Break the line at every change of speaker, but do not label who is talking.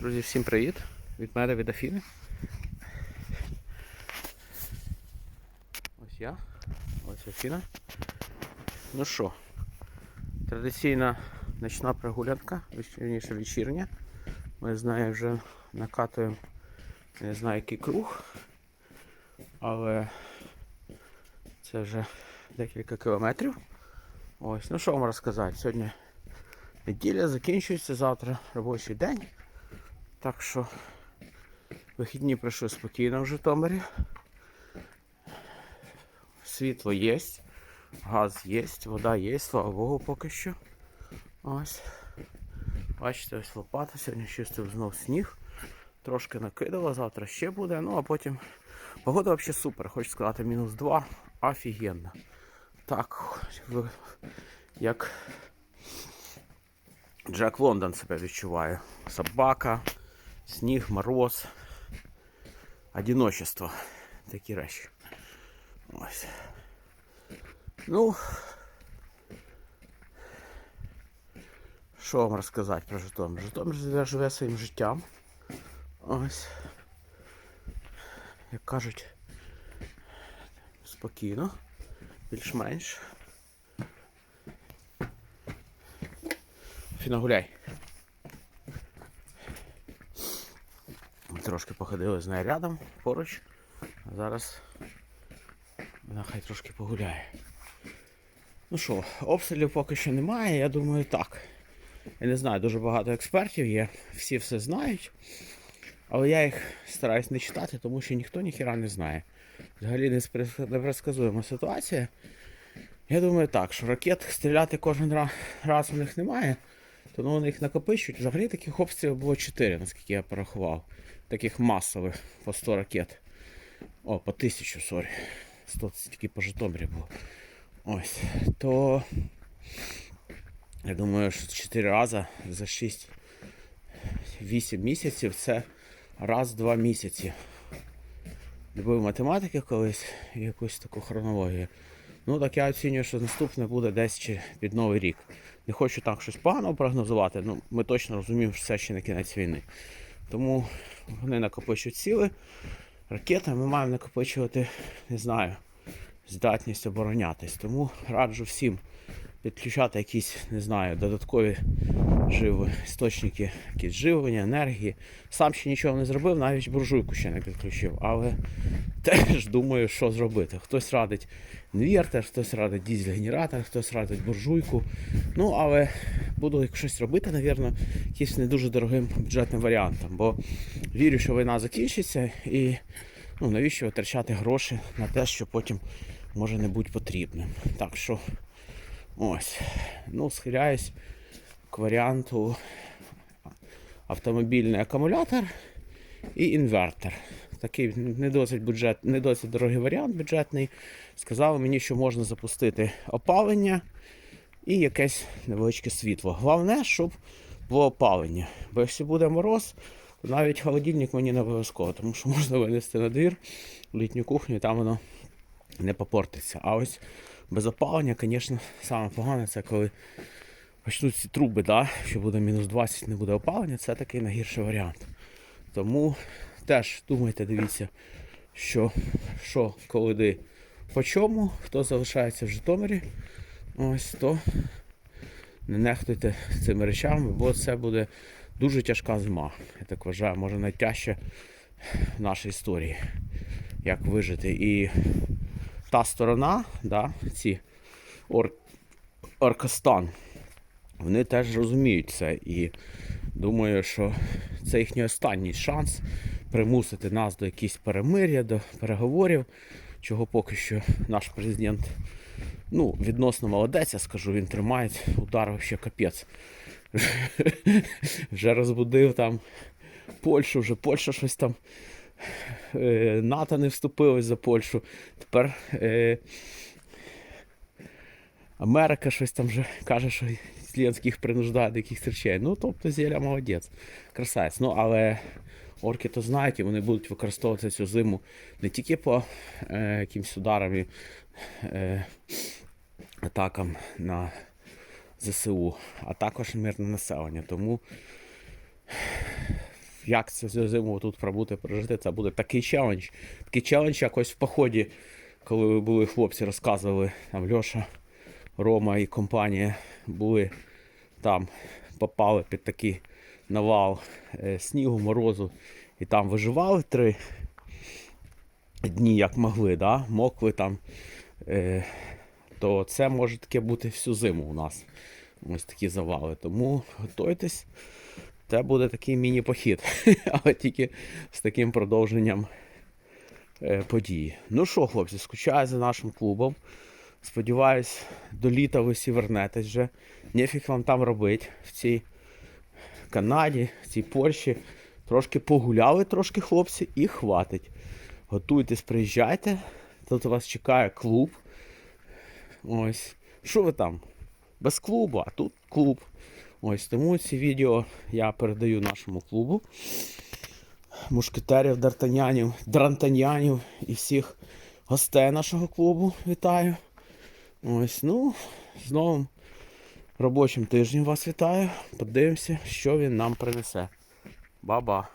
Друзі, всім привіт! Від мене від Афіни. Ось я, ось Афіна. Ну що, традиційна ночна прогулянка, вірніше вечірня. Ми з нею вже накатуємо не знаю який круг, але це вже декілька кілометрів. Ось, ну що вам розказати? Сьогодні неділя закінчується, завтра робочий день. Так що вихідні пройшли спокійно в Житомирі. Світло є, газ є, вода є, слава Богу, поки що. Ось. Бачите, ось лопата, сьогодні чистив знов сніг. Трошки накидало, завтра ще буде, ну а потім. Погода взагалі супер, хочу сказати, мінус 2. Офігенно. Так, як Джек Лондон себе відчуває. Собака, сніг, мороз, одиночество. Такі речі. Ось. Ну. Що вам розказати про Житомир? Житомир живе, живе своїм життям. Ось. Як кажуть, спокійно, більш-менш. Фіна гуляй. Трошки походили з нею рядом, поруч. А зараз вона хай трошки погуляє. Ну що, обстрілів поки що немає, я думаю так. Я не знаю, дуже багато експертів є, всі все знають. Але я їх стараюсь не читати, тому що ніхто ніхіра не знає. Взагалі неспри- непредсказуема ситуація. Я думаю так, що ракет стріляти кожен раз у них немає, то ну, вони їх накопичують. Взагалі таких обстрілів було 4, наскільки я порахував. Таких масових по 100 ракет. О, по 1000, сорі. 100 це тільки по Житомирі було. Ось. То я думаю, що 4 рази за 6-8 місяців це раз-два місяці. Любив математики колись і якусь таку хронологію. Ну так я оцінюю, що наступне буде десь чи під Новий рік. Не хочу так щось погано прогнозувати, ну ми точно розуміємо, що це ще не кінець війни. Тому вони накопичують сили. Ракети ми маємо накопичувати, не знаю, здатність оборонятись. Тому раджу всім підключати якісь, не знаю, додаткові живи, істочники, якісь живлення, енергії. Сам ще нічого не зробив, навіть буржуйку ще не підключив. Але теж думаю, що зробити. Хтось радить інвертор, хтось радить дізель-генератор, хтось радить буржуйку. Ну, але буду щось робити, напевно, якимось не дуже дорогим бюджетним варіантом. Бо вірю, що війна закінчиться і ну, навіщо витрачати гроші на те, що потім може не бути потрібним. Так що ось. Ну, схиляюсь варіанту автомобільний акумулятор і інвертор. Такий не досить бюджет, не досить дорогий варіант бюджетний. Сказали мені, що можна запустити опалення і якесь невеличке світло. Головне, щоб було опалення. Бо якщо буде мороз, то навіть холодильник мені не обов'язково, тому що можна винести на двір в літню кухню і там воно не попортиться. А ось без опалення, звісно, саме погане це коли почнуть ці труби, да, що буде мінус 20, не буде опалення, це такий найгірший варіант. Тому теж думайте, дивіться, що, що коли де, по чому, хто залишається в Житомирі, ось то не нехтуйте цими речами, бо це буде дуже тяжка зима. Я так вважаю, може найтяжча в нашій історії, як вижити. І та сторона, да, ці ор... Оркостан, вони теж розуміють це і думаю, що це їхній останній шанс примусити нас до якихось перемир'я, до переговорів, чого поки що наш президент ну, відносно молодець, я скажу, він тримає удар вообще капець. Вже розбудив там Польщу, вже Польща щось там. е, НАТО не вступилось за Польщу. Тепер е, Америка щось там вже каже, що Їх принуждає до якихось речей. Ну, тобто Зеля молодець, красавець. Ну, але орки то знають, і вони будуть використовувати цю зиму не тільки по е, якимсь ударам і е, атакам на ЗСУ, а також мирне населення. Тому як цю зиму тут пробути, пережити, це буде такий челендж. Такий челендж якось в поході, коли були хлопці, розказували, там Льоша, Рома і компанія були там, попали під такий навал е, снігу, морозу, і там виживали три дні, як могли, да? мокли там. Е, то це може таке бути всю зиму у нас. Ось такі завали. Тому готуйтесь. Це буде такий міні-похід, але тільки з таким продовженням е, події. Ну що, хлопці, скучаю за нашим клубом. Сподіваюсь, до літа ви всі вернетесь вже. Нефіг вам там робити в цій Канаді, в цій Польщі. Трошки погуляли, трошки хлопці, і хватить. Готуйтесь, приїжджайте. Тут вас чекає клуб. Ось. Що ви там? Без клубу, а тут клуб. Ось тому ці відео я передаю нашому клубу. Мушкетерів, дартанянів, дрантанянів і всіх гостей нашого клубу. Вітаю. Ось, ну, з новим робочим тижнем вас вітаю. Подивимося, що він нам принесе. Ба-ба.